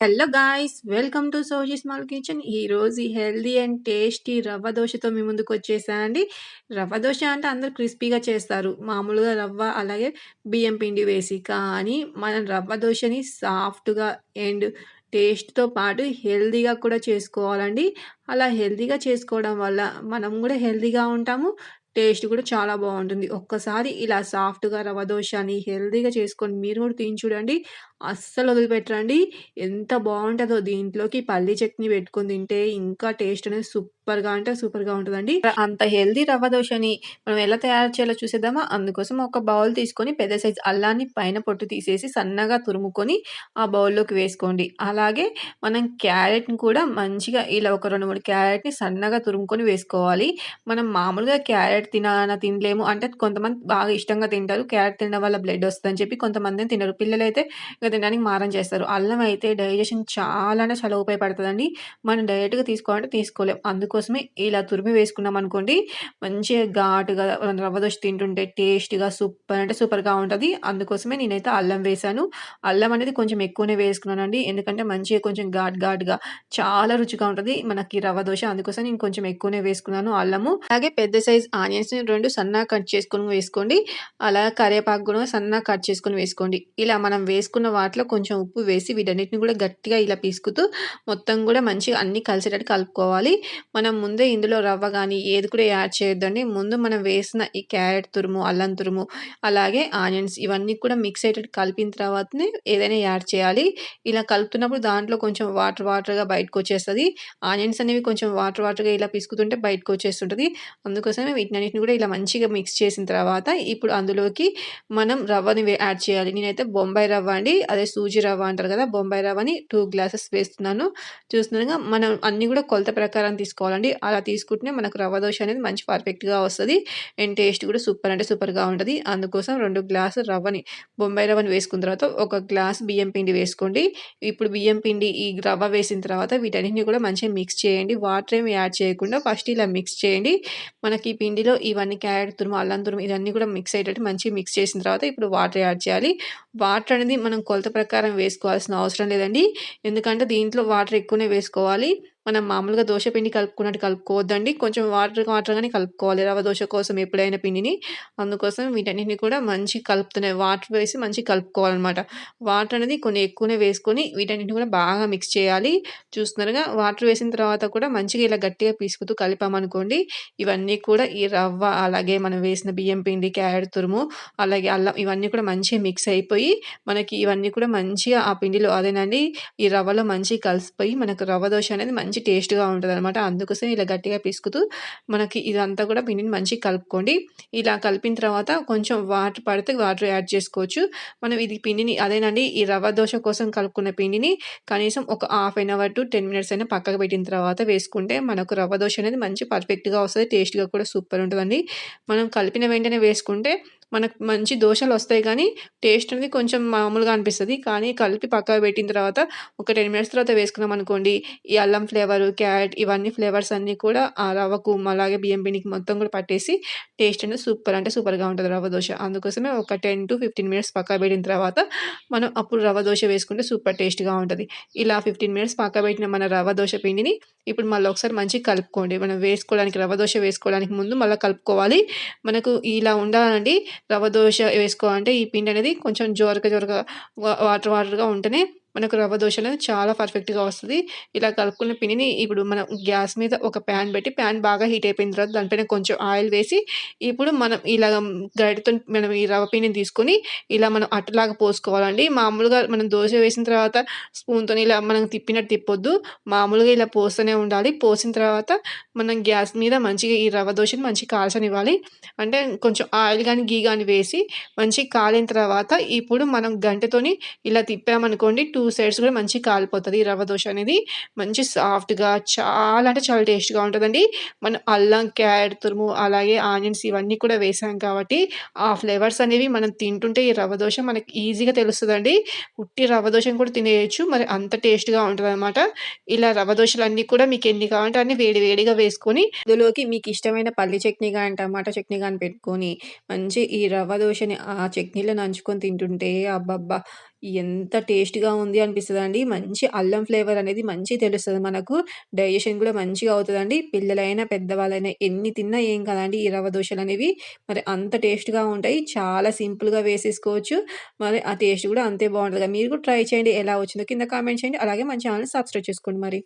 Hello guys welcome to Soji small kitchen ఈరోజు healthy and tasty rava దోశతో మీ ముందుకు వచ్చేసా అండి. రవ్వ దోశ అంటే అందరు క్రిస్పీగా చేస్తారు. మామూలుగా రవ్వ అలాగే బియ్యం పిండి వేసి కానీ మనం రవ్వ దోశని సాఫ్ట్గా అండ్ టేస్ట్తో పాటు హెల్దీగా కూడా చేసుకోవాలండి. అలా హెల్దీగా చేసుకోవడం వల్ల మనం కూడా హెల్దీగా ఉంటాము. టేస్ట్ కూడా చాలా బాగుంటుంది. ఒక్కసారి ఇలా సాఫ్ట్గా రవ్వ దోశని హెల్దీగా చేసుకొని మీరు కూడా తిని చూడండి. అస్సలు వదిలిపెట్టరండి. ఎంత బాగుంటుందో దీంట్లోకి పల్లి చట్నీ పెట్టుకొని తింటే ఇంకా టేస్ట్ అనేది సూపర్గా అంటే సూపర్గా ఉంటుందండి. అంత హెల్దీ రవ్వ దోశని మనం ఎలా తయారు చేయాలో చూసేద్దామా? అందుకోసం ఒక బౌల్ తీసుకొని పెద్ద సైజ్ అల్లాన్ని పైన పొట్టు తీసేసి సన్నగా తురుముకొని ఆ బౌల్లోకి వేసుకోండి. అలాగే మనం క్యారెట్ని కూడా మంచిగా ఇలా ఒక రెండు మూడు క్యారెట్ని సన్నగా తురుముకొని వేసుకోవాలి. మనం మామూలుగా క్యారెట్ తినాలని తినలేము. అంటే కొంతమంది బాగా ఇష్టంగా తింటారు. క్యారెట్ తినడం వల్ల బ్లడ్ వస్తుందని చెప్పి కొంతమంది తినరు. పిల్లలైతే తినడానికి మారం చేస్తారు. అల్లం అయితే డైజెషన్ చాలా అంటే చాలా ఉపయోగపడుతుందండి. మనం డైరెక్ట్గా తీసుకోవాలంటే తీసుకోలేం. అందుకోసమే ఇలా తురిమి వేసుకున్నాం అనుకోండి మంచిగా ఘాటుగా రవ్వ దోశ తింటుంటే టేస్ట్గా సూపర్ అంటే సూపర్గా ఉంటుంది. అందుకోసమే నేనైతే అల్లం వేశాను. అల్లం అనేది కొంచెం ఎక్కువనే వేసుకున్నానండి. ఎందుకంటే మంచిగా కొంచెం ఘాట్ ఘాటుగా చాలా రుచిగా ఉంటుంది మనకి రవ్వ దోశ. అందుకోసం నేను కొంచెం ఎక్కువనే వేసుకున్నాను అల్లము. అలాగే పెద్ద సైజ్ ఆనియన్స్ రెండు సన్నగా కట్ చేసుకొని వేసుకోండి. అలా కరివేపాకు కూడా సన్నగా కట్ చేసుకొని వేసుకోండి. ఇలా మనం వేసుకున్న వాటిలో కొంచెం ఉప్పు వేసి వీటన్నిటిని కూడా గట్టిగా ఇలా పీసుకుతూ మొత్తం కూడా మంచిగా అన్నీ కలిసేటట్టు కలుపుకోవాలి. మనం ముందే ఇందులో రవ్వ కానీ ఏది కూడా యాడ్ చేయొద్దండి. ముందు మనం వేసిన ఈ క్యారెట్ తురుము అల్లం తురుము అలాగే ఆనియన్స్ ఇవన్నీ కూడా మిక్స్ అయ్యేటట్టు కలిపిన తర్వాతనే ఏదైనా యాడ్ చేయాలి. ఇలా కలుపుతున్నప్పుడు దాంట్లో కొంచెం వాటర్ వాటర్గా బయటకు వచ్చేస్తుంది. ఆనియన్స్ అనేవి కొంచెం వాటర్ వాటర్గా ఇలా పిసుకుతుంటే బయటకు వచ్చేస్తుంటుంది. అందుకోసమే వీటినన్నిటిని కూడా ఇలా మంచిగా మిక్స్ చేసిన తర్వాత ఇప్పుడు అందులోకి మనం రవ్వని యాడ్ చేయాలి. నేనైతే బొంబాయి రవ్వ అండి. అదే సూజీ రవ్వ అంటారు కదా బొంబాయి రవ్వని టూ గ్లాసెస్ వేస్తున్నాను. చూస్తున్నాగా మనం అన్నీ కూడా కొలత ప్రకారం తీసుకోవాలండి. అలా తీసుకుంటే మనకు రవ్వ దోశ అనేది మంచి పర్ఫెక్ట్గా వస్తుంది. అండ్ టేస్ట్ కూడా సూపర్ అంటే సూపర్గా ఉంటుంది. అందుకోసం రెండు గ్లాసు రవ్వని బొంబాయి రవ్వని వేసుకున్న తర్వాత ఒక గ్లాస్ బియ్యం పిండి వేసుకోండి. ఇప్పుడు బియ్యం పిండి ఈ రవ్వ వేసిన తర్వాత వీటన్నిటిని కూడా మంచిగా మిక్స్ చేయండి. వాటర్ ఏమి యాడ్ చేయకుండా ఫస్ట్ ఇలా మిక్స్ చేయండి. మనకి పిండిలో ఇవన్నీ క్యారెట్ తురుము అల్లం తురుము ఇవన్నీ కూడా మిక్స్ అయ్యేటట్టు మంచిగా మిక్స్ చేసిన తర్వాత ఇప్పుడు వాటర్ యాడ్ చేయాలి. వాటర్ అనేది మనం కొలత ప్రకారం వేసుకోవాల్సిన అవసరం లేదండి. ఎందుకంటే దీంట్లో వాటర్ ఎక్కువనే వేసుకోవాలి. మనం మామూలుగా దోశ పిండి కలుపుకున్నట్టు కలుపుకోవద్దండి. కొంచెం వాటర్ వాటర్గానే కలుపుకోవాలి. రవ దోశ కోసం ఎప్పుడైనా పిండిని. అందుకోసం వీటన్నిటిని కూడా మంచి కలుపుతున్నాయి వాటర్ వేసి మంచి కలుపుకోవాలన్నమాట. వాటర్ అనేది కొన్ని ఎక్కువనే వేసుకొని వీటన్నిటిని కూడా బాగా మిక్స్ చేయాలి. చూస్తున్నారుగా వాటర్ వేసిన తర్వాత కూడా మంచిగా ఇలా గట్టిగా పీసుకుతూ కలిపామనుకోండి ఇవన్నీ కూడా ఈ రవ్వ అలాగే మనం వేసిన బియ్యం పిండి క్యారెట్ తురుము అలాగే అల్లం ఇవన్నీ కూడా మంచిగా మిక్స్ అయిపోయి మనకి ఇవన్నీ కూడా మంచిగా ఆ పిండిలో అదేనండి ఈ రవ్వలో మంచిగా కలిసిపోయి మనకు రవ్వ దోశ అనేది మంచి మంచి టేస్ట్గా ఉంటుంది అనమాట అందుకోసం ఇలా గట్టిగా పిసుకుతూ మనకి ఇదంతా కూడా పిండిని మంచిగా కలుపుకోండి. ఇలా కలిపిన తర్వాత కొంచెం వాటర్ పడితే వాటర్ యాడ్ చేసుకోవచ్చు. మనం ఇది పిండిని అదేనండి ఈ రవ్వ దోశ కోసం కలుపుకున్న పిండిని కనీసం ఒక half an hour to ten minutes అయినా పక్కకు పెట్టిన తర్వాత వేసుకుంటే మనకు రవ్వ దోశ అనేది మంచి పర్ఫెక్ట్గా వస్తుంది టేస్ట్గా కూడా సూపర్ ఉంటుందండి. మనం కలిపిన వెంటనే వేసుకుంటే మనకు మంచి దోశలు వస్తాయి కానీ టేస్ట్ అనేది కొంచెం మామూలుగా అనిపిస్తుంది. కానీ కలిపి పక్కకు పెట్టిన తర్వాత ఒక టెన్ మినిట్స్ తర్వాత వేసుకున్నాం అనుకోండి ఈ అల్లం ఫ్లేవర్ క్యారెట్ ఇవన్నీ ఫ్లేవర్స్ అన్నీ కూడా ఆ రవ్వకు అలాగే బియ్యం పిండికి మొత్తం కూడా పట్టేసి టేస్ట్ అనేది సూపర్ అంటే సూపర్గా ఉంటుంది రవ్వ దోశ. అందుకోసమే ఒక టెన్ టు ఫిఫ్టీన్ మినిట్స్ పక్క పెట్టిన తర్వాత మనం అప్పుడు రవ్వ దోశ వేసుకుంటే సూపర్ టేస్ట్గా ఉంటుంది. ఇలా ఫిఫ్టీన్ మినిట్స్ పక్క పెట్టిన మన రవ్వ దోశ పిండిని ఇప్పుడు మళ్ళీ ఒకసారి మంచిగా కలుపుకోండి. మనం వేసుకోవడానికి రవ్వ దోశ వేసుకోవడానికి ముందు మళ్ళీ కలుపుకోవాలి. మనకు ఇలా ఉండాలండి. రవ్వ దోశ వేసుకోవాలంటే ఈ పిండి అనేది కొంచెం జోరగా జోరగా వాటర్ వాటర్గా ఉంటేనే మనకు రవ్వ దోశ అనేది చాలా పర్ఫెక్ట్గా వస్తుంది. ఇలా కలుపుకున్న పిండిని ఇప్పుడు మనం గ్యాస్ మీద ఒక ప్యాన్ పెట్టి ప్యాన్ బాగా హీట్ అయిపోయిన తర్వాత దానిపైన కొంచెం ఆయిల్ వేసి ఇప్పుడు మనం ఇలా గరిటతో మనం ఈ రవ్వ పిండిని తీసుకొని ఇలా మనం అట్టలాగా పోసుకోవాలండి. మామూలుగా మనం దోశ వేసిన తర్వాత స్పూన్తో ఇలా మనం తిప్పినట్టు తిప్పొద్దు. మామూలుగా ఇలా పోస్తూనే ఉండాలి. పోసిన తర్వాత మనం గ్యాస్ మీద మంచిగా ఈ రవ్వ దోశని మంచిగా కాల్చనివ్వాలి. అంటే కొంచెం ఆయిల్ కానీ గీ కానీ వేసి మంచిగా కాలిన తర్వాత ఇప్పుడు మనం గంటతోని ఇలా తిప్పామనుకోండి టూ సైడ్స్ కూడా మంచి కాలిపోతుంది. రవ్వ దోశ అనేది మంచి సాఫ్ట్గా చాలా అంటే చాలా టేస్ట్గా ఉంటుందండి. మనం అల్లం క్యారెట్ తురుము అలాగే ఆనియన్స్ ఇవన్నీ కూడా వేసాం కాబట్టి ఆ ఫ్లేవర్స్ అనేవి మనం తింటుంటే ఈ రవ్వ దోశ మనకి ఈజీగా తెలుస్తుందండి. ఉట్టి రవ్వ దోశను కూడా తినేయచ్చు. మరి అంత టేస్ట్గా ఉంటుంది అనమాట ఇలా రవ్వ దోశలు అన్నీ కూడా మీకు ఎన్ని కావాలంటే అన్ని వేడి వేడిగా వేసుకొని అందులోకి మీకు ఇష్టమైన పల్లి చట్నీ కానీ టమాటా చట్నీ కానీ పెట్టుకొని మంచి ఈ రవ్వ దోశని ఆ చట్నీలో నంచుకొని తింటుంటే అబ్బబ్బా! ఎంత టేస్ట్‌గా ఉంది అనిపిస్తదండి. మంచి అల్లం ఫ్లేవర్ అనేది మంచిగా తెలుస్తది మనకు. డైజెషన్ కూడా మంచిగా అవుతదండి. పిల్లలైనా, పెద్దవాళ్ళైనా ఎన్ని తిన్నా ఏం కాదండి ఈ రవ్వ అనేవి మరి అంత టేస్ట్‌గా ఉంటాయి. చాలా సింపుల్‌గా వేసేసుకోవచ్చు. మరి ఆ టేస్ట్ కూడా అంతే బావుంటది. మీరు కూడా ట్రై చేయండి. ఎలా వచ్చిందో కింద కామెంట్ చేయండి. అలాగే మన ఛానెల్‌ని సబ్స్క్రైబ్ చేసుకోండి మరి.